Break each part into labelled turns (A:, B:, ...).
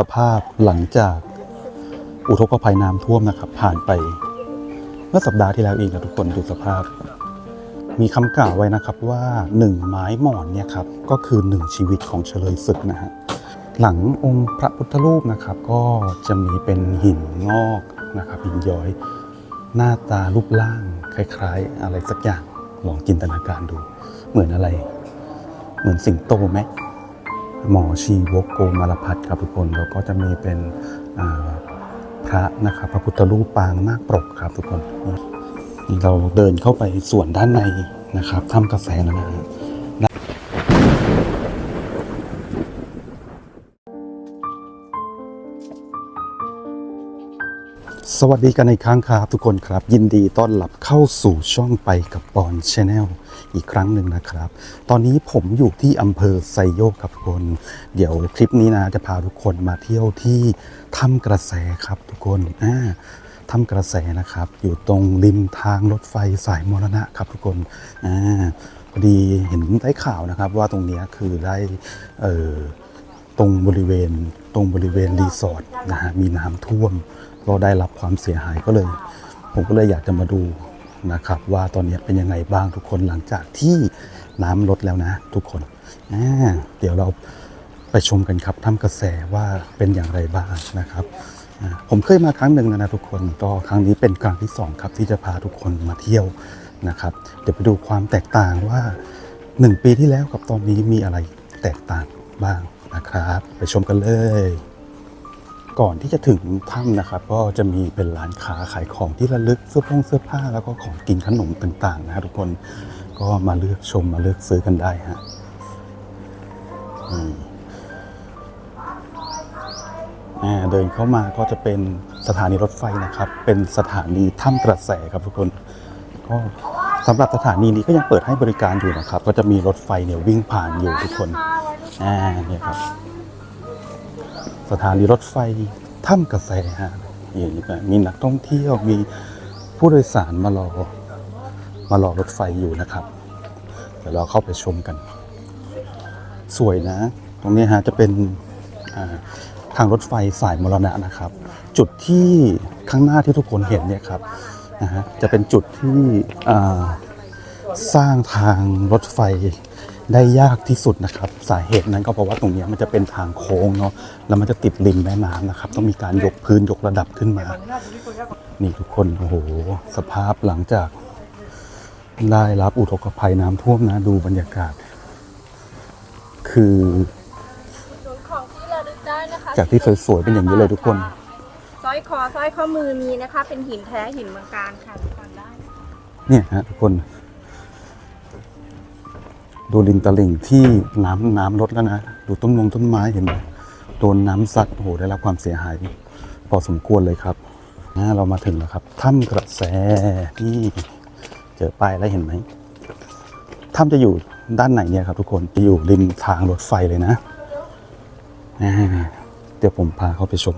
A: สภาพหลังจากอุทกภัยน้ำท่วมนะครับ ผ่านไป เมื่อสัปดาห์ที่แล้วเองนะทุกคนดูสภาพ มีคำกล่าวไว้นะครับว่าหนึ่งไม้หมอนเนี่ยครับก็คือหนึ่งชีวิตของเฉลยศึกนะฮะหลังองค์พระพุทธรูปนะครับ ก็จะมีเป็นหินงอกนะครับหินย้อย หน้าตารูปร่างคล้าย ๆ อะไรสักอย่างลองจินตนาการดู เหมือนอะไร เหมือนสิงโตไหม หมอชีวกโกมารพัฒครับทุกคนแล้วก็จะมีเป็นพระนะครับพระพุทธรูปปางนาคปรกครับทุกคนนี่เราเดินเข้าไปส่วนด้านในนะครับถ้ำกาแฟแล้วนะฮะ สวัสดีกันในครั้งครับทุกคนครับ ยินดีต้อนรับเข้าสู่ช่องไปกับปอนชาแนลอีกครั้งหนึ่งนะครับ ตอนนี้ผมอยู่ที่อำเภอไซโยกครับทุกคน เดี๋ยวคลิปนี้นะจะพาทุกคนมาเที่ยวที่ถ้ำกระแสครับทุกคนอ่าถ้ำกระแสนะครับ อยู่ตรงริมทางรถไฟสายมรณะครับทุกคนอ่าพอดีเห็นได้ข่าวนะครับ ว่าตรงนี้คือได้เอ่อตรงบริเวณตรงบริเวณรีสอร์ทนะฮะมีน้ำท่วม ก็ได้รับความเสียหายก็เลย ผมก็เลยอยากจะมาดูนะครับ ว่าตอนนี้เป็นยังไงบ้างทุกคนหลังจากที่น้ำลดแล้วนะ ทุกคน เดี๋ยวเราไปชมกันครับถ้ำกระแสว่าเป็นอย่างไรบ้างนะครับ ผมเคยมาครั้งหนึ่งนะทุกคนก็ครั้งนี้เป็นครั้งที่สองครับที่จะพาทุกคนมาเที่ยวนะครับ เดี๋ยวไปดูความแตกต่างว่าหนึ่งปีที่แล้วกับตอนนี้มีอะไรแตกต่างบ้างนะครับ ไปชมกันเลย ก่อนที่จะถึงถ้ำนะครับ ก็จะมีเป็นร้านค้าขายของที่ระลึกเสื้อผงเสื้อผ้าแล้วก็ของกินขนมต่างๆนะฮะทุกคนก็มาเลือกชมมาเลือกซื้อกันได้ฮะอ่าเดินเข้ามาก็จะเป็นสถานีรถไฟนะครับ เป็นสถานีถ้ำกระแสครับทุกคน ก็สำหรับสถานีนี้ก็ยังเปิดให้บริการอยู่นะครับ ก็จะมีรถไฟเนี่ยวิ่งผ่านอยู่ทุกคน อ่าเนี่ยครับ สถานีรถไฟถ้ำกาแฟฮะนี่ก็มีนักท่องเที่ยวมีผู้โดยสารมารอมารอรถไฟอยู่นะครับ เดี๋ยวเราเข้าไปชมกัน สวยนะ ตรงนี้ฮะจะเป็นทางรถไฟสายมรณะนะครับ จุดที่ข้างหน้าที่ทุกคนเห็นเนี่ยครับนะฮะจะเป็นจุดที่สร้างทางรถไฟ ได้ยากที่สุดนะครับ สาเหตุนั้นก็เพราะว่าตรงเนี้ยมันจะเป็นทางโค้งเนาะแล้วมันจะติดริมแม่น้ำนะครับ ต้องมีการยกพื้นยกระดับขึ้นมา นี่ทุกคนโอ้โหสภาพหลังจาก ได้รับอุทกภัยน้ำท่วมนะดูบรรยากาศ คือ
B: ศูนย์ของที่ระลึกได้นะคะ
A: จากที่สวยๆเป็นอย่างนี้เลยทุกคน
B: สร้อยคอสร้อยข้อมือมีนะคะ เป็นหินแท้หินเมืองการค่ะก่อนได้
A: เนี่ยฮะทุกคน ดูริมตลิ่งที่น้ำน้ำลดแล้วนะ ดูต้นมงต้นไม้เห็นไหมโดนน้ำซัดโอ้โหได้รับความเสียหายพอสมควรเลยครับนะเรามาถึงแล้วครับถ้ำกระแสนี่เจอป้ายแล้วเห็นไหมถ้ำจะอยู่ด้านไหนเนี่ยครับทุกคนจะอยู่ริมทางรถไฟเลยนะอ่เดี๋ยวผมพาเข้าไปชม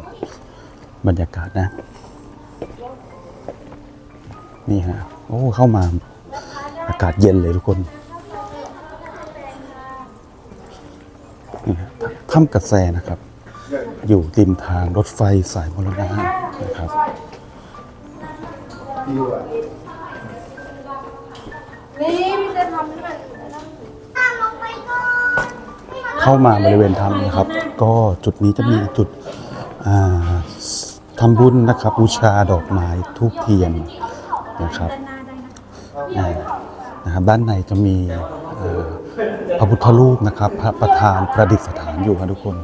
A: บรรยากาศนะ นี่ฮะโอ้เข้ามาอากาศเย็นเลยทุกคน นี่ฮะถ้ำกระแสนะครับ อยู่ริมทางรถไฟสายมรณะนะครับ
B: นี่พี่จะทำให้มัน
A: เข้ามาบริเวณถ้ำนะครับ ก็จุดนี้จะมีจุดทำบุญนะครับบูชาดอกไม้ทูบเทียนนะครับ
B: นะค
A: รับด้านในจะมี ระพุทธรูปนะครับ พระประธานประดิษฐานอยู่ครับทุกคน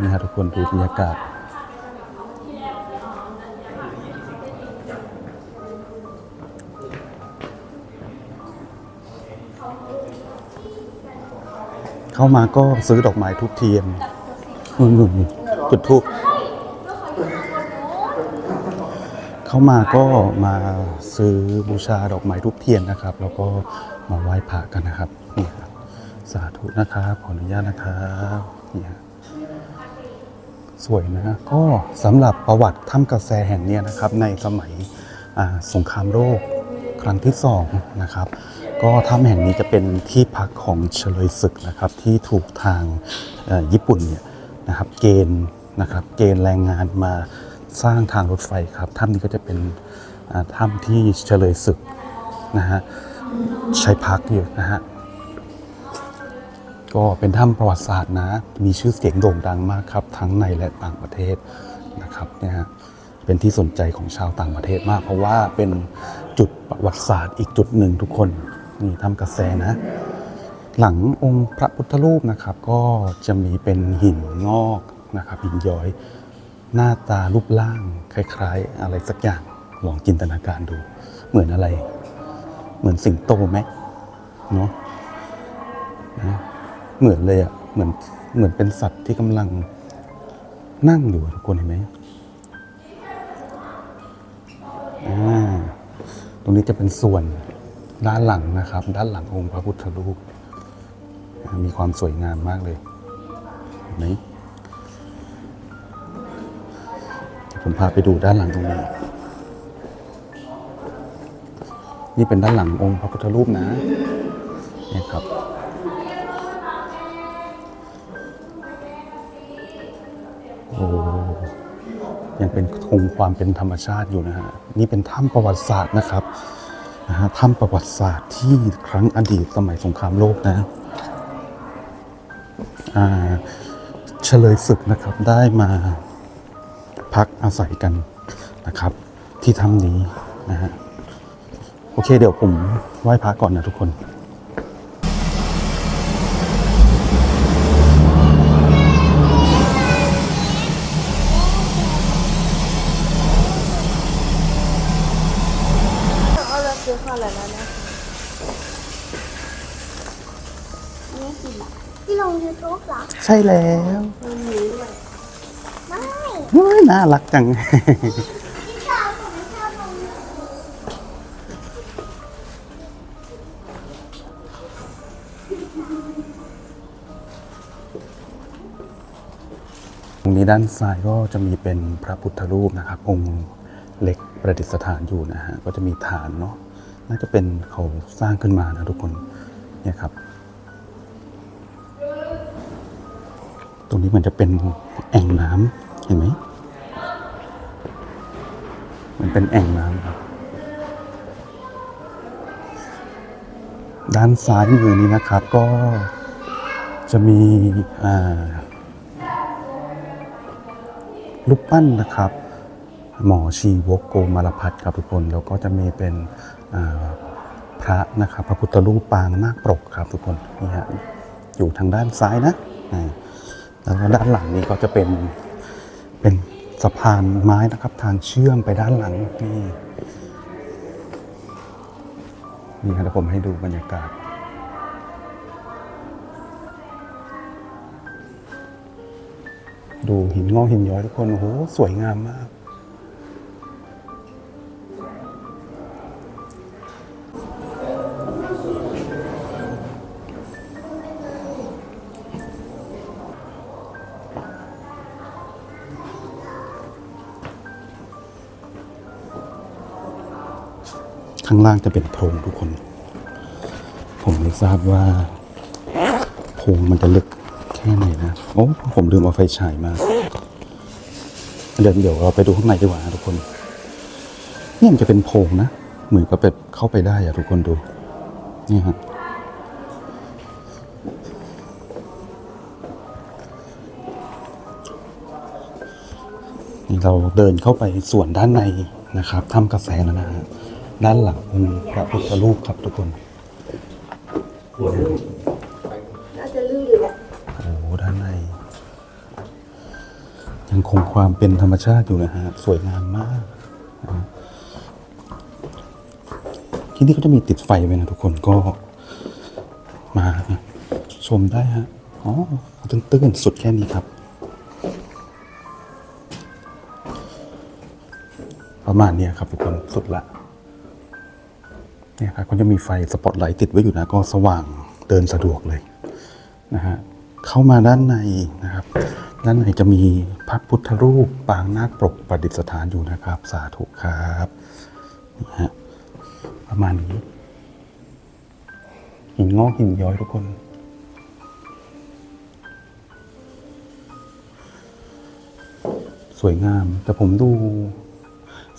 A: นี่ครับทุกคนดูบรรยากาศเข้ามาก็ซื้อดอกไม้ทุกเทียนนู่นนู่นนู่นจุดทูบเข้ามาก็มาซื้อบูชาดอกไม้ทุกเทียนนะครับ แล้วก็มาไหว้พระกันนะครับ นี่ครับสาธุนะครับ ขออนุญาตนะครับนี่ฮะสวยนะ ก็สำหรับประวัติถ้ำกระแสแห่งนี้นะครับ ในสมัยสงครามโลกครั้งที่สองนะครับ ก็ถ้ำแห่งนี้จะเป็นที่พักของเฉลยศึกนะครับ ที่ถูกทางญี่ปุ่นเนี่ยนะครับ เกณฑ์นะครับ เกณฑ์แรงงานมาสร้างทางรถไฟครับถ้ำนี้ก็จะเป็นถ้ำที่เฉลยศึกนะฮะใช้พักอยู่นะฮะ ก็เป็นถ้ำประวัติศาสตร์นะ มีชื่อเสียงโด่งดังมากครับ ทั้งในและต่างประเทศนะครับเนี่ยเป็นที่สนใจของชาวต่างประเทศมาก เพราะว่าเป็นจุดประวัติศาสตร์อีกจุดหนึ่งทุกคนนี่ถ้ำกระแสนะ หลังองค์พระพุทธรูปนะครับ ก็จะมีเป็นหินงอกนะครับหินย้อยหน้าตารูปร่างคล้ายๆ อะไรสักอย่างลองจินตนาการดู เหมือนอะไร เหมือนสิงโตไหมเนาะนะ เหมือนเลยอะเหมือนเหมือนเป็นสัตว์ที่กำลังนั่งอยู่ทุกคนเห็นไหมอ่าตรงนี้จะเป็นส่วนด้านหลังนะครับ ด้านหลังองค์พระพุทธรูปมีความสวยงามมากเลยเห็นไหมผมพาไปดูด้านหลังตรงนี้ นี่เป็นด้านหลังองค์พระพุทธรูปนะนี่ครับ ยังเป็นคงความเป็นธรรมชาติอยู่นะฮะนี่เป็นถ้ำประวัติศาสตร์นะครับนะฮะถ้ำประวัติศาสตร์ที่ครั้งอดีตสมัยสงครามโลกนะอ่าเฉลยศึกนะครับได้มาพักอาศัยกันนะครับ ที่ถ้ำนี้นะฮะโอเคเดี๋ยวผมไหว้พระก่อนนะทุกคน
B: เอาเราซื้อข้าวแล้วนะ
C: นี่กี่บาทที่ลงยูทูบเหรอ
A: ใช่แล้ว
C: ไม่
A: เฮ้ยน่ารักจัง
C: ที่ชอบผมไม่ชอบลงยูทูบ
A: ตรงนี้ด้านซ้ายก็จะมีเป็นพระพุทธรูปนะครับ องค์เล็กประดิษฐานอยู่นะฮะ ก็จะมีฐานเนาะ น่าจะเป็นเขาสร้างขึ้นมานะทุกคน เนี่ยครับ ตรงนี้มันจะเป็นแอ่งน้ำเห็นไหมมันเป็นแอ่งน้ำครับด้านซ้ายมือนี้นะครับก็จะมีอ่ารูปปั้นนะครับ หมอชีวกโกมารพัฒครับทุกคนแล้วก็จะมีเป็นพระนะครับ พระพุทธรูปปางนาคปรกครับทุกคนนี่ฮะอยู่ทางด้านซ้ายนะอ แล้วก็ด้านหลังนี้ก็จะเป็นเป็นสะพานไม้นะครับ ทางเชื่อมไปด้านหลังนี่นี่ครับผมให้ดูบรรยากาศ ดูหินงอกหินย้อยทุกคนโอ้โหสวยงามมาก ข้างล่างจะเป็นโพรงทุกคน ผมไม่ทราบว่าโพรงมันจะลึกแค่ไหนนะ โอ้ผมลืมเอาไฟฉายมา เดี๋ยวเดี๋ยวเราไปดูข้างในดีกว่าทุกคนนี่มันจะเป็นโพรงนะ เหมือนกับแบบเข้าไปได้อะทุกคนดู นี่ฮะนี่เราเดินเข้าไปส่วนด้านในนะครับถ้ำกาแฟแล้วนะฮะ ด้านหลังองค์พระพุทธรูปครับทุกคน
B: น่าจะลื่นอยู่แหละ
A: โอ้โหด้านใน ยังคงความเป็นธรรมชาติอยู่นะฮะสวยงามมากนะที่นี่ก็จะมีติดไฟไว้นะทุกคนก็มาชมได้ฮะอ๋อตื้นๆสุดแค่นี้ครับประมาณนี้ครับทุกคนสุดละ เนี่ยครับก็จะมีไฟสปอตไลท์ติดไว้อยู่นะก็สว่างเดินสะดวกเลยนะฮะเข้ามาด้านในนะครับด้านในจะมีพระพุทธรูปปางนาคปรกประดิษฐานอยู่นะครับ สาธุครับนี่ฮะประมาณนี้หินงอกหินย้อยทุกคน สวยงามแต่ผมดู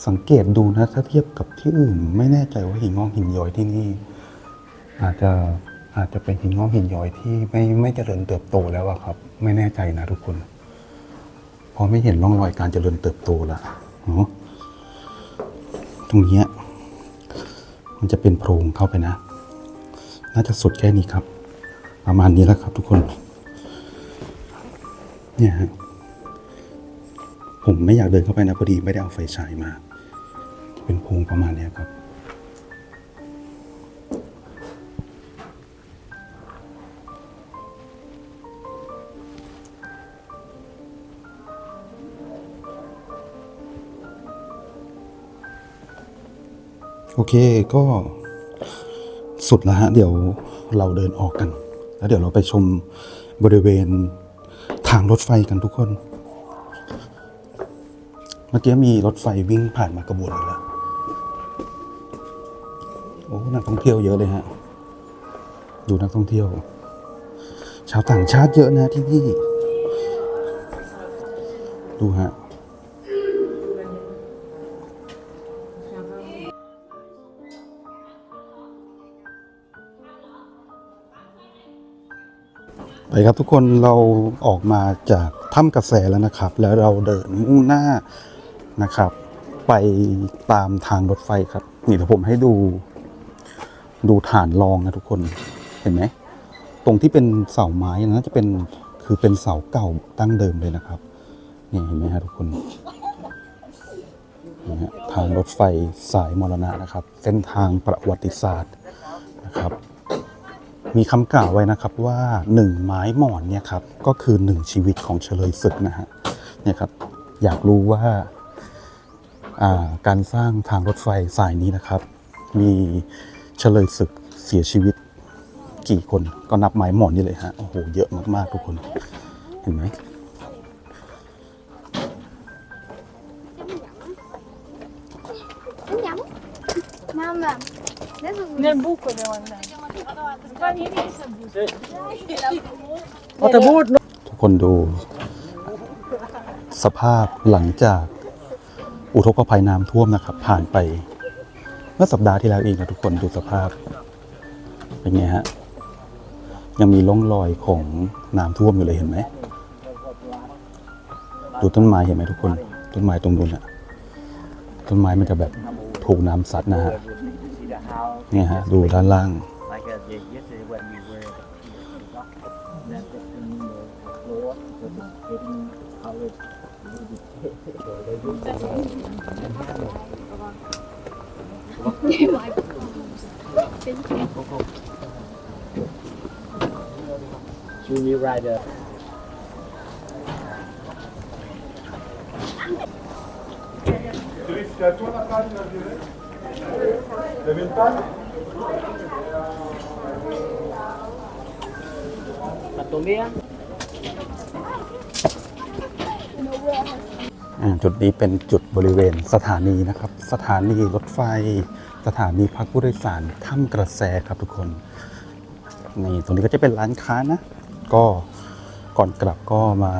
A: สังเกตดูนะถ้าเทียบกับที่อื่น ไม่แน่ใจว่าหินงอกหินย้อยที่นี่ อาจจะอาจจะเป็นหินงอกหินย้อยที่ไม่ไม่เจริญเติบโตแล้วอะครับ ไม่แน่ใจนะทุกคนพราะไม่เห็นร่องรอยการเจริญเติบโตละเนาะตรงเนี้ยมันจะเป็นโพรงเข้าไปนะ น่าจะสุดแค่นี้ครับ ประมาณนี้แล้วครับทุกคน เนี่ยฮะ ผมไม่อยากเดินเข้าไปนะพอดีไม่ได้เอาไฟฉายมา เป็นโพรงประมาณนี้ครับ โอเคก็สุดแล้วฮะ เดี๋ยวเราเดินออกกัน แล้วเดี๋ยวเราไปชมบริเวณทางรถไฟกันทุกคน มื่อกี้มีรถไฟวิ่งผ่านมากระบวนหนึงแล้วโอ้นักท่องเที่ยวเยอะเลยฮะ ดูนักท่องเที่ยว ชาวต่างชาติเยอะนะที่นี่ ดูฮะไปครับทุกคนเราออกมาจากถ้ำกระแสแล้วนะครับ แล้วเราเดินมุ่งหน้า นะครับ ไปตามทางรถไฟครับ นี่เดี๋ยวผมให้ดู ดูฐานรองนะทุกคนเห็นไหมตรงที่เป็นเสาไม้นะจะเป็นคือเป็นเสาเก่าตั้งเดิมเลยนะครับนี่เห็นไหมฮะทุกคนนี่ฮะทางรถไฟสายมรณะนะครับ เส้นทางประวัติศาสตร์นะครับ มีคำกล่าวไว้นะครับว่าหนึ่งไม้หมอนเนี่ยครับก็คือหนึ่งชีวิตของเฉลยศึกนะฮะเนี่ยครับอยากรู้ว่า การสร้างทางรถไฟสายนี้นะครับ มีเฉลยศึกเสียชีวิต กี่คนก็นับไม้หมอนนี่เลยฮะโอ้โหเยอะมากๆทุกคนเห็นไหม
C: Andiamo? Mamma, adesso
B: Nel buco devo andare.
D: Porta bút
A: ทุกคนดู สภาพหลังจาก อุทกภัยน้ำท่วมนะครับ ผ่านไป เมื่อสัปดาห์ที่แล้วเองนะทุกคนดูสภาพ เป็นไงฮะ ยังมีร่องรอยของน้ำท่วมอยู่เลยเห็นไหมดูต้นไม้เห็นไหมทุกคน ต้นไม้ตรงนู้นอะต้นไม้มันจะแบบถูกน้ำซัดนะฮะเนี่ยฮะ ดูด้านล่าง
D: Junior
A: Rider. Três, จุดนี้เป็นจุดบริเวณสถานีนะครับ สถานีรถไฟ สถานีพักผู้โดยสารถ้ำกระแสครับทุกคนนี่ตรงนี้ก็จะเป็นร้านค้านะ ก็ก่อนกลับก็มา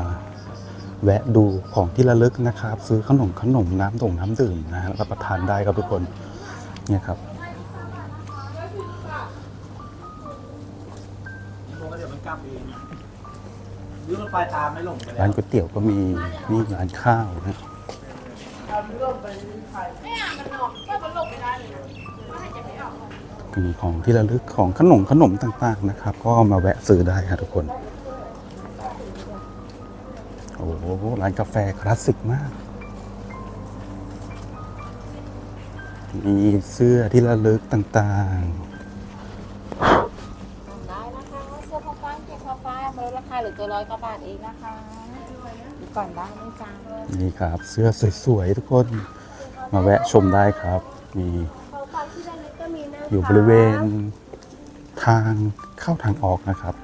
A: แวะดูของที่ระลึกนะครับ ซื้อขนมขนมน้ำด่งน้ำดื่มนะฮะรับประทานได้ครับทุกคนเนี่ยครับ
D: เดี๋ยวมันกลับเองยืมรถไฟตาไม่หลงไปแล้
A: ร้านก๋วยเตี๋ยวก็มีนี่ร้านข้าวนะ มีของที่ระลึกของขนมขนมต่างๆนะครับ ก็มาแวะซื้อได้ครับทุกคน โอ้โหร้านกาแฟคลาสสิกมาก มีเสื้อที่ระลึกต่างๆ
B: ได้นะคะ เสื้อผ้าฝ้าเก็บผ้าฝ้ายมาลดราคาเหลือตัวร้อยกว่าบาทเองนะคะ ก่อนได้ไหมจ๊ะ
A: ๆนี่ครับ เสื้อสวยๆทุกคนมาแวะชมได้ครับ มี
C: ของฝากที่ระลึกก็มีนะ
A: อยู่บริเวณทางเข้าทางออกนะครับ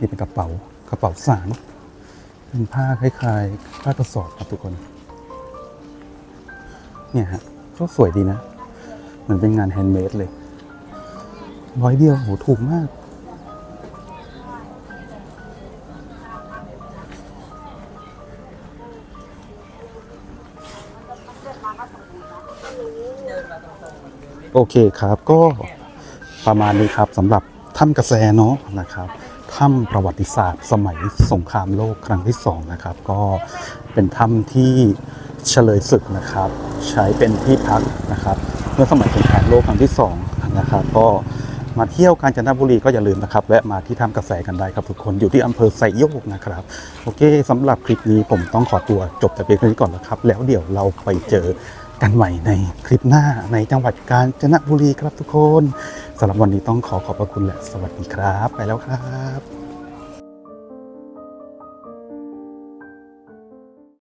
A: นี่เป็นกระเป๋าก ระเป๋าสารเป็นผ้าคล้ายๆผ้ากระสอบครับทุกคน เนี่ยฮะก็สวยดีนะเหมือนเป็นงานแฮนด์เมดเลย ร้อยเดียวโหถูกมาก โอเคครับก็ประมาณนี้ครับสำหรับถ้ำกระแสเนาะนะครับ ถ้ำประวัติศาสตร์ สมัยสงครามโลกครั้งที่สองนะครับ ก็เป็นถ้ำที่เฉลยศึกนะครับ ใช้เป็นที่พักนะครับ เมื่อสมัยสงครามโลกครั้งที่สองนะครับ ก็มาเที่ยวกาญจนบุรีก็อย่าลืมนะครับแวะมาที่ถ้ำกระแสกันได้ครับทุกคนอยู่ที่อำเภอไซโยกนะครับ โอเคสำหรับคลิปนี้ผมต้องขอตัวจบแต่เพียงเท่านี้ก่อนนะครับ แล้วเดี๋ยวเราไปเจอ กันใหม่ในคลิปหน้าในจังหวัดกาญจนบุรีครับทุกคนสำหรับวันนี้ต้องขอขอบพระคุณและสวัสดีครับ ไปแล้วครับ